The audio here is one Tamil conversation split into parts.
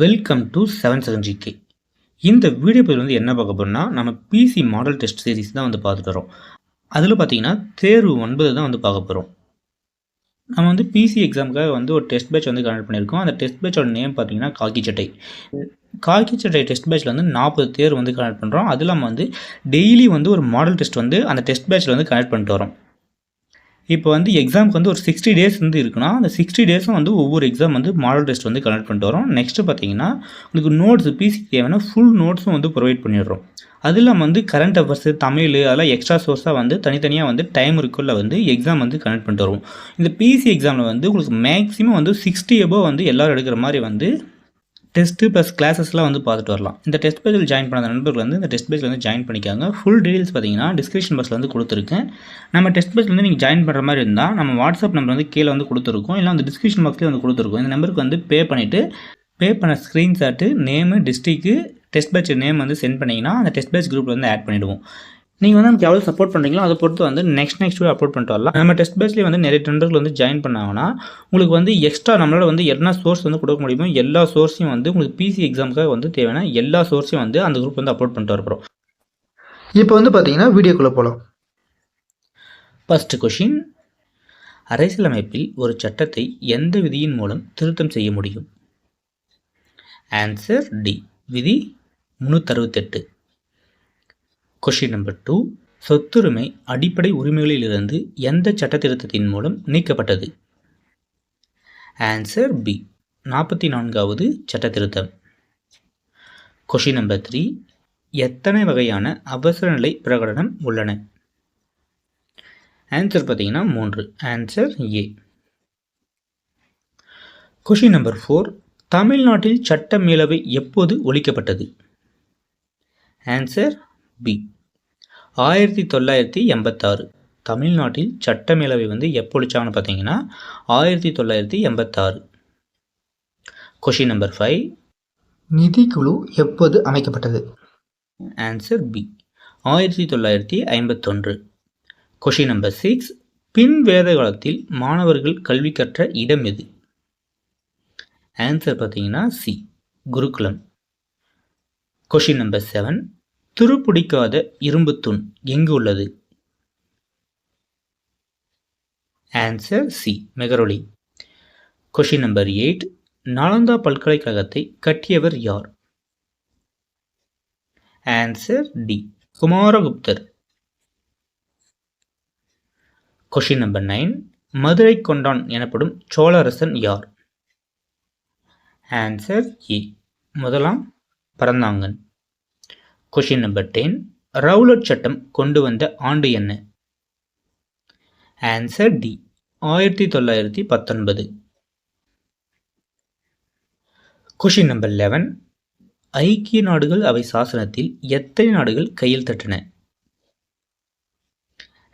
Welcome to seven seven GK இந்த வீடியோ பதில் வந்து என்ன பார்க்க போகிறோம்னா நம்ம பிசி மாடல் டெஸ்ட் சீரிஸ் தான் வந்து பார்த்துட்டு வரோம். அதில் பார்த்தீங்கன்னா தேர்வு ஒன்பது தான் வந்து பார்க்க போகிறோம் நம்ம வந்து பிசி எக்ஸாமுக்காக வந்து ஒரு டெஸ்ட் பேட்ச் வந்து கனெக்ட் பண்ணியிருக்கோம். அந்த டெஸ்ட் பேட்சோட நேம் பார்த்தீங்கன்னா காக்கி சட்டை. காக்கி சட்டை டெஸ்ட் பேட்ச்சில் வந்து நாற்பது தேர்வு வந்து கனெக்ட் பண்ணுறோம் அது இல்லாமல் வந்து டெய்லி வந்து ஒரு மாடல் டெஸ்ட் வந்து அந்த டெஸ்ட் பேட்ச்சில் வந்து கனெக்ட் பண்ணிட்டு வரோம். இப்போ வந்து எக்ஸாமுக்கு வந்து ஒரு சிக்ஸ்டி டேஸ் வந்து இருக்குன்னா அந்த சிக்ஸ்டி டேஸும் வந்து ஒவ்வொரு எக்ஸாம் வந்து மாடல் டெஸ்ட் வந்து கனெக்ட் பண்ணிட்டு வரோம். நெக்ஸ்ட்டு பார்த்தீங்கன்னா உங்களுக்கு நோட்ஸ் பிசி தேவைன்னா ஃபுல் நோட்ஸும் வந்து ப்ரொவைட் பண்ணிடுறோம். அது இல்லாமல் வந்து கரண்ட் அஃபேர்ஸு தமிழ் அதெல்லாம் எக்ஸ்ட்ரா சோர்ஸாக வந்து தனித்தனியாக வந்து டைம் இருக்குள்ள வந்து எக்ஸாம் வந்து கனெக்ட் பண்ணிட்டு வருவோம். இந்த பிசி எக்ஸாமில் வந்து உங்களுக்கு மேக்ஸிமம் வந்து சிக்ஸ்டி எபோ வந்து எல்லோரும் எடுக்கிற மாதிரி வந்து டெஸ்ட்டு ப்ளஸ் கிளாஸஸ்லாம் வந்து பார்த்துட்டு வரலாம். இந்த டெஸ்ட் பேஜில் ஜாயின் பண்ண நண்பர்கள் வந்து இந்த டெஸ்ட் பேஜில் வந்து ஜாயின் பண்ணிக்காங்க. ஃபுல் டீடைல்ஸ் பார்த்தீங்கன்னா டிஸ்கிரிப்ஷன் பாக்ஸில் வந்து கொடுத்துருக்கேன். நம்ம டெஸ்ட் பேஜில் வந்து நீங்கள் ஜாயின் பண்ணுற மாதிரி இருந்தால் நம்ம வாட்ஸ்அப் நம்பர் வந்து கீழே வந்து கொடுத்துருக்கோம். இல்லை அந்த டிஸ்கிரிப்ஷன் பாக்ஸ்லேயே வந்து கொடுத்துருக்கோம். இந்த நம்பருக்கு வந்து பே பண்ணிவிட்டு பே பண்ண screenshot name district test batch name வந்து சென்ட் பண்ணிங்கன்னா அந்த டெஸ்ட் பேட்ச் குரூப்பில் வந்து ஆட் பண்ணிவிடுவோம் நீங்கள் வந்து நமக்கு எவ்வளோ சப்போர்ட் பண்ணுறீங்களோ அதை பொறுத்து வந்து நெக்ஸ்ட் நெக்ஸ்ட் வீடியோ அப்லோட் பண்ணிட்டு வரலாம். நம்ம டெஸ்ட் பேஸ்லேயே வந்து நிறைய டெண்டர்கள் வந்து ஜாயின் பண்ணாங்கன்னா உங்களுக்கு வந்து எக்ஸ்ட்ரா நம்மளால் வந்து என்ன சோர்ஸ் வந்து கொடுக்க முடியுமோ எல்லா சோர்ஸையும் வந்து உங்களுக்கு பிசி எக்ஸாமுக்காக வந்து தேவையான எல்லா சோர்ஸையும் வந்து அந்த குரூப் வந்து அப்லோட் பண்ணிட்டு வரப்போம் இப்போ வந்து பார்த்தீங்கன்னா வீடியோக்குள்ளே போகலாம் ஃபஸ்ட்டு கொஷின் அரசியலமைப்பில் ஒரு சட்டத்தை எந்த விதியின் மூலம் திருத்தம் செய்ய முடியும்? ஆன்சர் டி விதி முந்நூற்றறுபத்தெட்டு கொஷின் நம்பர் டூ சொத்துரிமை அடிப்படை உரிமைகளிலிருந்து எந்த சட்டத்திருத்தத்தின் மூலம் நீக்கப்பட்டது? ஆன்சர் பி நாற்பத்தி நான்காவது சட்டத்திருத்தம். கொஷின் நம்பர் த்ரீ எத்தனை வகையான அவசர நிலை பிரகடனம் உள்ளன? ஆன்சர் பார்த்தீங்கன்னா மூன்று. Answer A question number four தமிழ்நாட்டில் சட்ட மேலவை எப்போது ஒழிக்கப்பட்டது? ஆன்சர் பி ஆயிரத்தி தொள்ளாயிரத்தி எண்பத்தாறு. தமிழ்நாட்டில் சட்ட மேலவை வந்து எப்போ ஒழிச்சாங்கன்னு பார்த்தீங்கன்னா ஆயிரத்தி தொள்ளாயிரத்தி எண்பத்தாறு. கொஷின் நம்பர் ஃபைவ் நிதிக்குழு எப்போது அமைக்கப்பட்டது? ஆன்சர் பி ஆயிரத்தி தொள்ளாயிரத்தி ஐம்பத்தொன்று. கொஷின் நம்பர் சிக்ஸ் பின் வேத காலத்தில் மாணவர்கள் கல்வி கற்ற இடம் எது? ஆன்சர் பார்த்தீங்கன்னா சி குருகுலம். கொஷின் நம்பர் செவன் துருப்பிடிக்காத இரும்பு தூண் எங்கு உள்ளது? Answer C Mehrauli question number eight Nalanda பல்கலைக்கழகத்தை கட்டியவர் யார்? Answer D குமாரகுப்தர். Question number nine Madurai கொண்டான் எனப்படும் சோழரசன் யார்? ஆன்சர் ஏ முதலாம் பரந்தாங்கன். கொஷின் நம்பர் டென் ரவுலட் சட்டம் கொண்டு வந்த ஆண்டு என்ன? ஆன்சர் டி ஆயிரத்தி தொள்ளாயிரத்தி பத்தொன்பது. கொஷின் நம்பர் லெவன் ஐக்கிய நாடுகள் அவை சாசனத்தில் எத்தனை நாடுகள் கையில் தட்டின?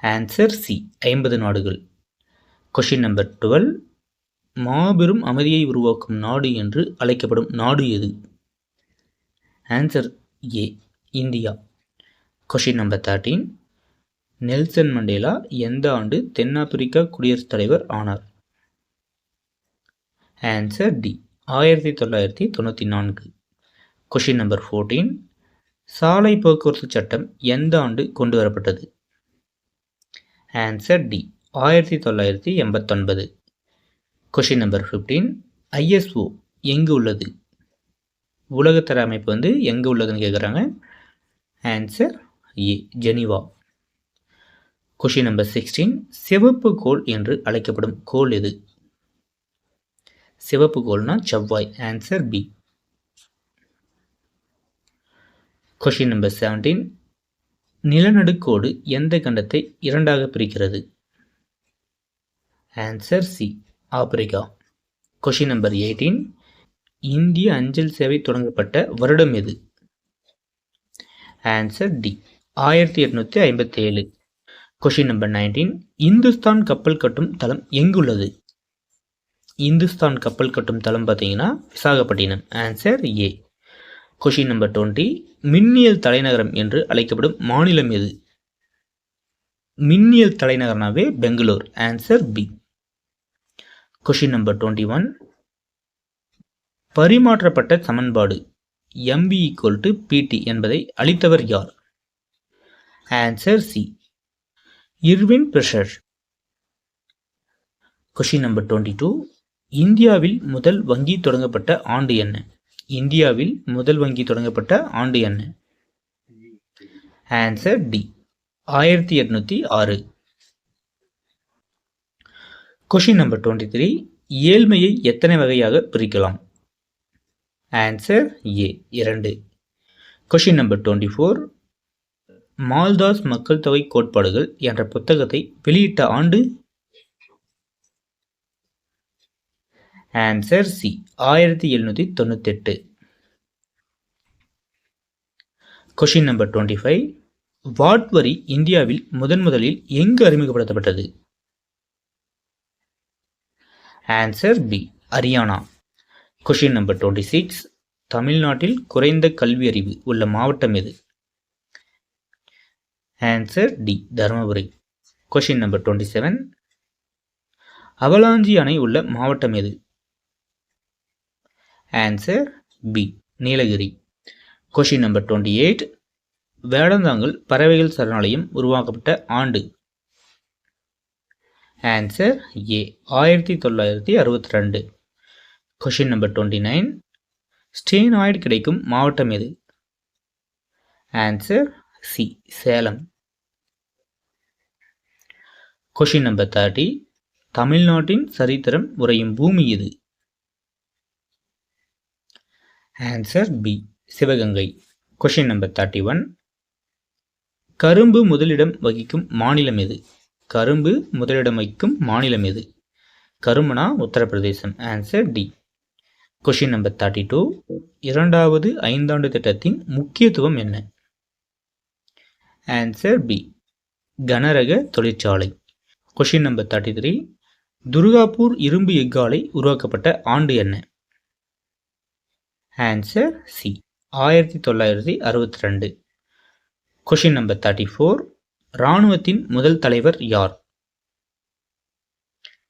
ஆன்சர் சி ஐம்பது நாடுகள். கொஷின் நம்பர் டுவெல் மாபெரும் அமைதியை உருவாக்கும் நாடு என்று அழைக்கப்படும் நாடு எது? Answer A India. Question number thirteen Nelson Mandela எந்த ஆண்டு தென்னாப்பிரிக்கா குடியரசுத் தலைவர் ஆனார்? ஆன்சர் டி ஆயிரத்தி தொள்ளாயிரத்தி தொண்ணூற்றி நான்கு. கொஷின் நம்பர் ஃபோர்டீன் சாலை போக்குவரத்து சட்டம் எந்த ஆண்டு கொண்டு வரப்பட்டது? ஆன்சர் டி ஆயிரத்தி தொள்ளாயிரத்தி எண்பத்தொன்பது. கொஷின் நம்பர் ஃபிஃப்டீன் ஐஎஸ்ஓ எங்கு உள்ளது? உலகத்தர அமைப்பு வந்து எங்கே உள்ளதுன்னு கேட்குறாங்க answer A Geneva question number sixteen சிவப்பு கோல் என்று அழைக்கப்படும் கோல் எது? சிவப்பு கோல்னா செவ்வாய். Answer B question number seventeen நிலநடுக்கோடு எந்த கண்டத்தை இரண்டாக பிரிக்கிறது? Answer C Africa. Question number eighteen இந்திய அஞ்சல் சேவை தொடங்கப்பட்ட வருடம் எது? ஆன்சர் டி ஆயிரத்தி எட்நூற்றி ஐம்பத்தி ஏழு கொஷின் நம்பர் நைன்டீன் இந்துஸ்தான் கப்பல் கட்டும் தளம் எங்குள்ளது? இந்துஸ்தான் கப்பல் கட்டும் தளம் பார்த்தீங்கன்னா Visakhapatnam. Answer A question number twenty மின்னியல் தலைநகரம் என்று அழைக்கப்படும் மாநிலம் எது? மின்னியல் தலைநகரனாவே Bengaluru. Answer B question number twenty one பரிமாற்றப்பட்ட சமன்பாடு. Mv equal to pt என்பதை அளித்தவர் யார்? Answer C Irwin pressure question number twenty two இந்தியாவில் முதல் வங்கி தொடங்கப்பட்ட ஆண்டு என்ன? இந்தியாவில் முதல் வங்கி தொடங்கப்பட்ட ஆண்டு என்ன? ஆன்சர் டி ஆயிரத்தி எட்நூத்தி ஆறு. கொஷின் நம்பர் டுவெண்ட்டி த்ரீ ஏழ்மையை எத்தனை வகையாக பிரிக்கலாம்? ஆன்சர் ஏ இரண்டு. Question number twenty four Malthus மக்கள் தொகை கோட்பாடுகள் என்ற புத்தகத்தை வெளியிட்ட ஆண்டு? ஆன்சர் சி ஆயிரத்தி எழுநூற்றி தொண்ணூத்தெட்டு. Question number twenty five VAT வரி இந்தியாவில் முதன் முதலில் எங்கு அறிமுகப்படுத்தப்பட்டது? Answer B Haryana question number twenty six தமிழ்நாட்டில் குறைந்த கல்வி அறிவு உள்ள மாவட்டம் எது? Answer D Dharmapuri. Question number twenty seven Avalanche அணை உள்ள மாவட்டம் எது? Answer B Nilgiri. Question number twenty eight Vedanthangal பறவைகள் சரணாலயம் உருவாக்கப்பட்ட ஆண்டு. ஆன்சர் ஏ ஆயிரத்தி தொள்ளாயிரத்தி அறுபத்தி ரெண்டு. கொஷின் நம்பர் டுவெண்ட்டி நைன் ஸ்டீனாய்டு கிடைக்கும் மாவட்டம் எது? Answer C Salem. Question number thirty தமிழ்நாட்டின் சரித்திரம் உறையும் பூமி எது? Answer B Sivaganga. Question number thirty one கரும்பு முதலிடம் வகிக்கும் மாநிலம் எது? கரும்பு முதலிடம் வகிக்கும் மாநிலம் எது? கரும்புனா Uttar Pradesh. Answer D question number thirty two இரண்டாவது ஐந்தாண்டு திட்டத்தின் முக்கியத்துவம் என்ன? ஆன்சர் பி கனரக தொழிற்சாலை. Question number thirty three Durgapur இரும்பு எஃகாலை உருவாக்கப்பட்ட ஆண்டு என்ன? ஆன்சர் சி ஆயிரத்தி தொள்ளாயிரத்தி அறுபத்தி ரெண்டு. கொஷின் நம்பர் தேர்ட்டி ஃபோர் இராணுவத்தின் முதல் தலைவர் யார்?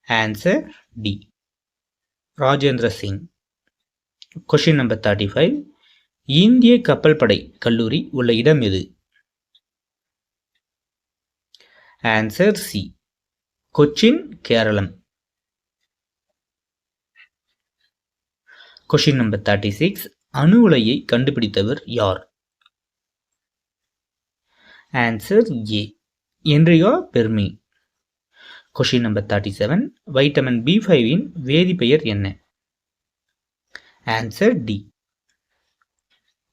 Answer D Rajendra Singh. Question number thirty five இந்திய கப்பல் படை கல்லூரி உள்ள இடம் எது? Answer C Cochin Kerala. Question number thirty six அணு உலையை கண்டுபிடித்தவர் யார்? Answer A Enrico Fermi. Question number thirty seven vitamin B ஃபைவின் வேதிப்பெயர் என்ன? ஆன்சர் டி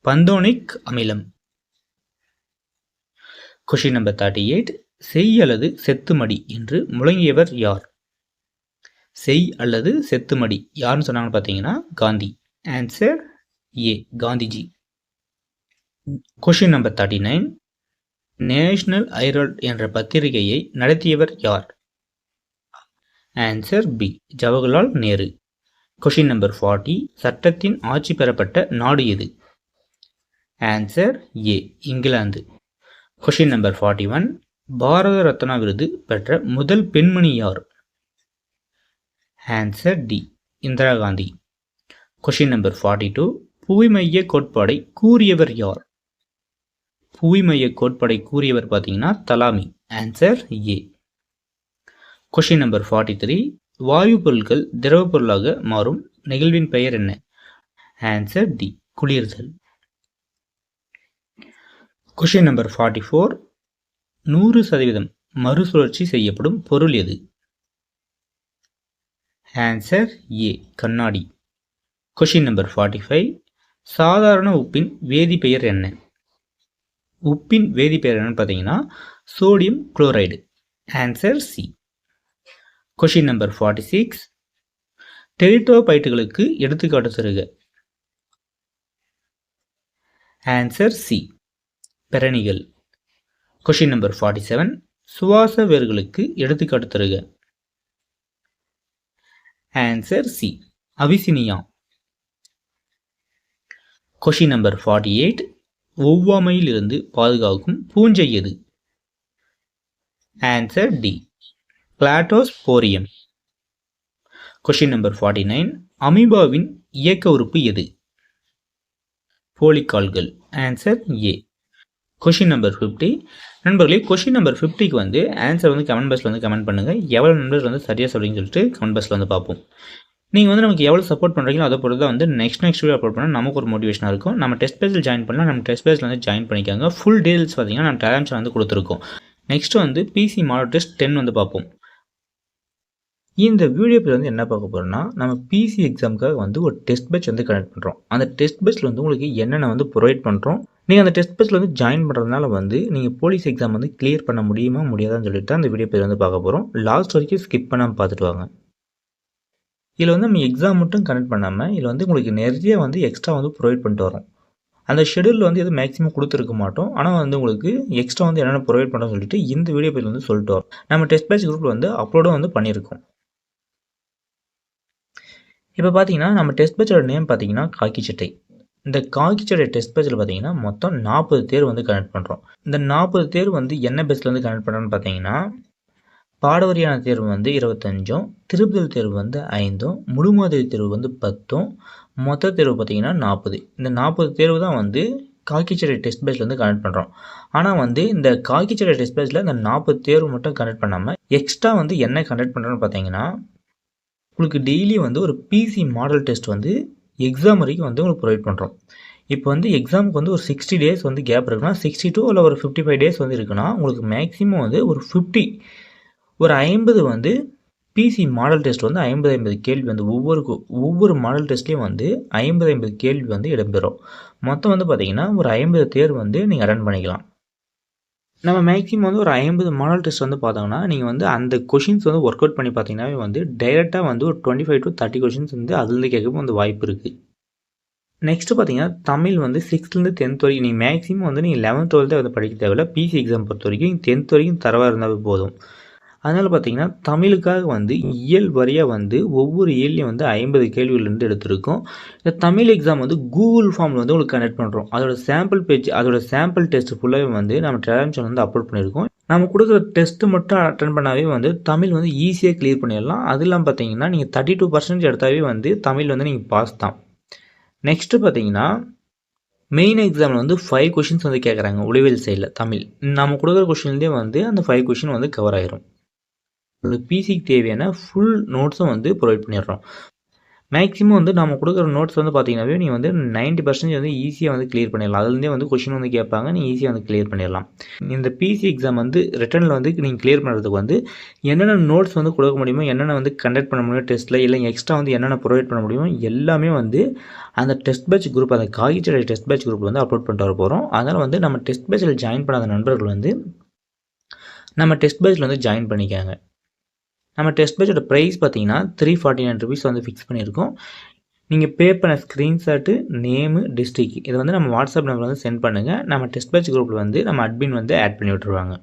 பந்தோனிக் அமிலம். கொஷின் நம்பர் தேர்ட்டி எயிட் செய் அல்லது செத்துமடி என்று முழங்கியவர் யார்? செய் அல்லது செத்துமடி யாருன்னு சொன்னாங்கன்னு பார்த்தீங்கன்னா Gandhi. Answer A Gandhiji. Question number thirty nine National Herald என்ற பத்திரிகையை நடத்தியவர் யார்? Answer B Jawaharlal Nehru. Question number forty சட்டத்தின் ஆட்சி பெறப்பட்ட நாடு எது? Answer A England. Question number forty one Bharat Ratna விருது பெற்ற முதல் பெண்மணி யார்? Answer D Indira Gandhi. Question number forty two புவிமைய கோட்பாடை கூறியவர் யார்? புவிமைய கோட்பாடை கூறியவர் பார்த்தீங்கன்னா Ptolemy. Answer A question number forty three வாயு பொருட்கள் திரவ பொருளாக மாறும். நிகழ்வின் பெயர் என்ன? ஆன்சர் டி குளிர்தல் கொஷின் நம்பர் ஃபார்ட்டி ஃபோர் நூறு சதவீதம் மறுசுழற்சி செய்யப்படும் பொருள் எது? ஆன்சர் ஏ கண்ணாடி. கொஷின் நம்பர் ஃபார்ட்டி ஃபைவ் சாதாரண உப்பின் வேதிப்பெயர் என்ன? உப்பின் வேதிப்பெயர் என்னன்னு பார்த்தீங்கன்னா sodium chloride answer C question number forty six டெரிட்டோபைட்டுகளுக்கு எடுத்துக்காட்டு தருக. ஆன்சர் சி பெரணிகள். கொஷின் நம்பர் ஃபார்ட்டி செவன் சுவாச வேர்களுக்கு எடுத்துக்காட்டு தருக. Answer C Avicennia. Question number forty eight ஒவ்வாமையிலிருந்து பாதுகாக்கும் பூஞ்சை எது? ஆன்சர் டி பிளாட்டோஸ்போரியம் கொஷின் நம்பர் ஃபார்ட்டி நைன் அமீபாவின் இயக்க உறுப்பு எது? போலிகால்கள் answer A question number fifty நண்பர்களே கொஷின் நம்பர் ஃபிஃப்டிக்கு வந்து ஆன்சர் வந்து கமெண்ட் பாக்ஸில் வந்து கமெண்ட் பண்ணுங்கள் எவ்வளோ நண்பர்கள் வந்து சரியாக சொல்கிறீங்கன்னு சொல்லிட்டு கமெண்ட் பாக்ஸில் வந்து பார்ப்போம். நீங்கள் வந்து நமக்கு எவ்வளோ சப்போர்ட் பண்ணுறீங்களோ அதை பொறுத்து தான் வந்து நெக்ஸ்ட் நெக்ஸ்ட் வீடியோ அப்லோட் பண்ணால் நமக்கு ஒரு மோட்டிவேஷனாக இருக்கும். நம்ம டெஸ்ட் பேஜில் ஜாயின் பண்ணால் நம்ம டெஸ்ட் பேஜில் வந்து ஜாயின் பண்ணிக்காங்க. ஃபுல் டீல்ஸ் பார்த்தீங்கன்னா நம்ம டேலண்ட் வந்து கொடுத்துருக்கோம். நெக்ஸ்ட்டு வந்து பிசி மாடல் டெஸ்ட் டென் வந்து பார்ப்போம். இந்த வீடியோ பேர் வந்து என்ன பார்க்க போகிறோம்னா நம்ம பிசி எக்ஸாமுக்காக வந்து ஒரு டெஸ்ட் பேட்ச் வந்து கனெக்ட் பண்ணுறோம் அந்த டெஸ்ட் பேட்ச்சில் வந்து உங்களுக்கு என்னென்ன வந்து ப்ரொவைட் பண்ணுறோம் நீங்கள் அந்த டெஸ்ட் பேட்ச்சில் வந்து ஜாயின் பண்ணுறதுனால வந்து நீங்கள் போலீஸ் எக்ஸாம் வந்து கிளியர் பண்ண முடியுமா முடியாதான்னு சொல்லிட்டு அந்த வீடியோ பேர் வந்து பார்க்க போகிறோம் லாஸ்ட் வரைக்கும் ஸ்கிப் பண்ணாமல் பார்த்துட்டு வாங்க. இதில் வந்து நம்ம எக்ஸாம் மட்டும் கனெக்ட் பண்ணாமல் இதில் வந்து உங்களுக்கு நிறைய வந்து எக்ஸ்ட்ரா வந்து ப்ரொவைட் பண்ணிட்டு வரோம் அந்த ஷெடியூலில் வந்து எதுவும் மேக்ஸிமம் கொடுத்துருக்க மாட்டோம். ஆனால் வந்து உங்களுக்கு எக்ஸ்ட்ரா வந்து என்னென்ன ப்ரொவைட் பண்ணுறோம்னு சொல்லிட்டு இந்த வீடியோ பேர் வந்து சொல்லிட்டு வரோம் நம்ம டெஸ்ட் பேட்ச் குரூப்பில் வந்து அப்லோடும் வந்து பண்ணியிருக்கோம். இப்போ பார்த்தீங்கன்னா நம்ம டெஸ்ட் பேட்சோட நேம் பார்த்தீங்கன்னா காக்கி சட்டை. இந்த காக்கி சட்டை டெஸ்ட் பேட்சில் பார்த்தீங்கன்னா மொத்தம் நாற்பது தேர் வந்து கனெக்ட் பண்ணுறோம் இந்த நாற்பது தேர் வந்து என்ன பேஸில் கனெக்ட் பண்ணுறோன்னு பார்த்தீங்கன்னா பாடவரியான தேர்வு வந்து இருபத்தஞ்சும் திருப்புதல் தேர்வு வந்து ஐந்தும் முழுமாதிரி தேர்வு வந்து பத்தும் மொத்த தேர்வு பார்த்தீங்கன்னா நாற்பது இந்த நாற்பது தேர்வு தான் வந்து காக்கிச்சடை டெஸ்ட் பேஸில் கனெக்ட் பண்ணுறோம் ஆனால் வந்து இந்த காக்கிச்சடை டெஸ்ட் பேஸில் இந்த நாற்பது தேர்வு மட்டும் கனெக்ட் பண்ணாமல் எக்ஸ்ட்ரா வந்து என்ன கனெக்ட் பண்ணுறோன்னு பார்த்தீங்கன்னா உங்களுக்கு டெய்லி வந்து ஒரு பிசி மாடல் டெஸ்ட் வந்து எக்ஸாம் வரைக்கும் வந்து உங்களுக்கு ப்ரொவைட் பண்ணுறோம் இப்போ வந்து எக்ஸாமுக்கு வந்து ஒரு சிக்ஸ்டி டேஸ் வந்து கேப் இருக்குன்னா சிக்ஸ்டி டூ இல்லை ஒரு ஃபிஃப்டி ஃபைவ் டேஸ் வந்து இருக்குன்னா உங்களுக்கு மேக்ஸிமம் வந்து ஒரு ஃபிஃப்டி ஒரு ஐம்பது வந்து பிசி மாடல் டெஸ்ட் வந்து ஐம்பது ஐம்பது கேள்வி வந்து ஒவ்வொரு ஒவ்வொரு மாடல் டெஸ்ட்லேயும் வந்து ஐம்பது ஐம்பது கேள்வி வந்து இடம்பெறும். மொத்தம் வந்து பார்த்திங்கன்னா ஒரு ஐம்பது தேர்வு வந்து நீங்கள் அட்டன் பண்ணிக்கலாம். நம்ம மேக்ஸிமம் வந்து ஒரு ஐம்பது மாடல் டெஸ்ட் வந்து பார்த்தோம்னா நீங்கள் வந்து அந்த கொஷின்ஸ் வந்து ஒர்க் அவுட் பண்ணி பார்த்தீங்கன்னாவே வந்து டைரெக்டாக வந்து ஒரு twenty five to thirty questions வந்து அதுலேருந்து கேட்கவும் வந்து வாய்ப்பு இருக்குது நெக்ஸ்ட்டு பார்த்தீங்கன்னா தமிழ் வந்து சிக்ஸ்த்லேருந்து டென்த் வரைக்கும் நீங்கள் மேக்ஸிமம் வந்து நீங்கள் லெவன்த் டுவெல்த்தே வந்து படிக்க தேவையில்ல. பிசி எக்ஸாம் பொறுத்த வரைக்கும் டென்த் வரைக்கும் தரவாக இருந்தாவே போதும். அதனால் பார்த்தீங்கன்னா தமிழுக்காக வந்து இயல் வரியாக வந்து ஒவ்வொரு இயல்லையும் வந்து ஐம்பது கேள்விகள்லேருந்து எடுத்திருக்கோம். இந்த தமிழ் எக்ஸாம் வந்து கூகுள் ஃபார்மில் வந்து உங்களுக்கு கனெக்ட் பண்ணுறோம் அதோட சாம்பிள் பேஜ் அதோட சாம்பிள் டெஸ்ட் ஃபுல்லாகவே வந்து நம்ம டெலாம் சேனல் வந்து அப்லோட் பண்ணியிருக்கோம். நம்ம கொடுக்குற டெஸ்ட்டு மட்டும் அட்டன் பண்ணாவே வந்து தமிழ் வந்து ஈஸியாக கிளியர் பண்ணிடலாம். அது இல்லாமல் பார்த்தீங்கன்னா நீங்கள் தேர்ட்டி டூ பர்சன்டேஜ் எடுத்தாவே வந்து தமிழ் வந்து நீங்கள் பாஸ் தான். நெக்ஸ்ட்டு பார்த்தீங்கன்னா மெயின் எக்ஸாமில் வந்து ஃபைவ் கொஷின்ஸ் வந்து கேட்குறாங்க உளவியல் சைடில் தமிழ். நம்ம கொடுக்குற கொஷின்லேயே வந்து அந்த ஃபைவ் கொஷின் வந்து கவர் ஆயிரும். உங்களுக்கு பிசிக்கு தேவையான ஃபுல் நோட்ஸும் வந்து ப்ரொவைட் பண்ணிடுறோம். மேக்ஸிமம் வந்து நம்ம கொடுக்குற நோட்ஸ் வந்து பார்த்தீங்கன்னாவே நீங்கள் வந்து நைன்ட்டி பர்சன்டேஜ் வந்து ஈஸியாக வந்து கிளியர் பண்ணிடலாம். அதுலேருந்தே வந்து கொஷின் வந்து கேட்பாங்க நீங்கள் ஈஸியாக வந்து கிளியர் பண்ணிடலாம். இந்த பிசி எக்ஸாம் வந்து ரிட்டனில் வந்து நீங்கள் கிளியர் பண்ணுறதுக்கு வந்து என்னென்ன நோட்ஸ் வந்து கொடுக்க முடியுமோ என்னென்ன வந்து கண்டக்ட் பண்ண முடியும் டெஸ்ட்டில் இல்லை எக்ஸ்ட்ரா வந்து என்னென்ன ப்ரொவைட் பண்ண முடியுமோ எல்லாமே வந்து அந்த டெஸ்ட் பேட்ச் குரூப் அந்த காகிச்சடை டெஸ்ட் பேட்ச் குரூப் வந்து அப்லோட் பண்ணிட்டு வர போகிறோம் அதனால் வந்து நம்ம டெஸ்ட் பேட்சில் ஜாயின் பண்ணாத நண்பர்கள் வந்து நம்ம டெஸ்ட் பேட்சில் வந்து ஜாயின் பண்ணிக்காங்க. நம்ம டெஸ்ட் பேட்சோட ப்ரைஸ் பார்த்தீங்கன்னா த்ரீ ஃபார்ட்டி நைன் ருபீஸ் வந்து ஃபிக்ஸ் பண்ணியிருக்கோம். நீங்கள் பே பண்ண ஸ்க்ரீன்ஷாட்டு நேமு டிஸ்ட்ரிக் இதை வந்து நம்ம வாட்ஸ்அப் நம்பர் வந்து சென்ட் பண்ணுங்கள் நம்ம டெஸ்ட் பேட்ச் குரூப்பில் வந்து நம்ம அட்மின் வந்து ஆட் பண்ணி விட்டுருவாங்க.